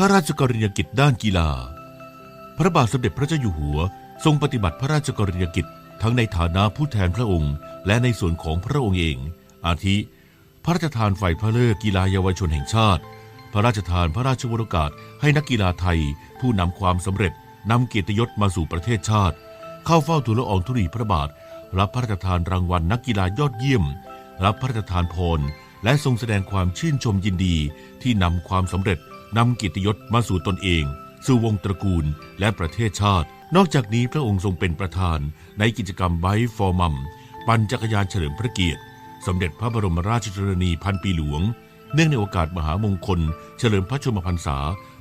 ระราชกรณียกิจด้านกีฬา พระบาทสมเด็จพระเจ้าอยู่หัว ทรงปฏิบัติพระราชกรณียกิจทั้งในฐานะผู้แทนพระองค์ และในส่วนของพระองค์เอง อาทิ พระราชทานฝ่ายพระเลิกกีฬาเยาวชนแห่งชาติ พระราชทานพระราชวรกาสให้นักกีฬาไทย ผู้นำความสำเร็จนำเกียรติยศมาสู่ประเทศชาติ เข้าเฝ้าทูลละอองธุลีพระบาท รับพระราชทานรางวัลนักกีฬายอดเยี่ยม รับพระราชทานพรและทรงแสดงความชื่นชมยินดีที่นำความสำเร็จ นำกียรติยศมาสู่ตนเอง สู่วงตระกูลและประเทศชาติ นอกจากนี้พระองค์ทรงเป็นประธานในกิจกรรมไบฟอร์มัมปั่นจักรยานเฉลิมพระเกียรติ สมเด็จพระบรมราชชนนีพันปีหลวง เนื่องในโอกาสมหามงคล เฉลิมพระชนมพรรษา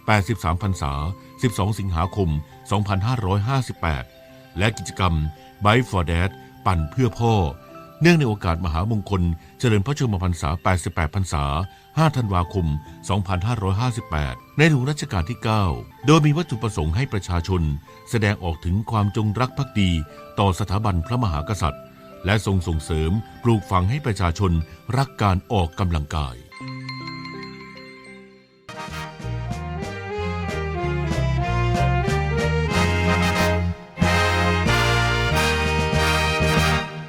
83 พรรษา 12 สิงหาคม 2558 และกิจกรรม Bike for Dad ปั่นเพื่อพ่อ เนื่องในโอกาสมหามงคล เจริญพระชนมพรรษา 88 พรรษา 5 ธันวาคม 2558 ในหลวงรัชกาลที่ 9 โดยมีวัตถุประสงค์ให้ประชาชน แสดงออกถึงความจงรักภักดี ต่อสถาบันพระมหากษัตริย์ และทรงส่งเสริมปลูกฝังให้ประชาชนรักการออกกำลังกาย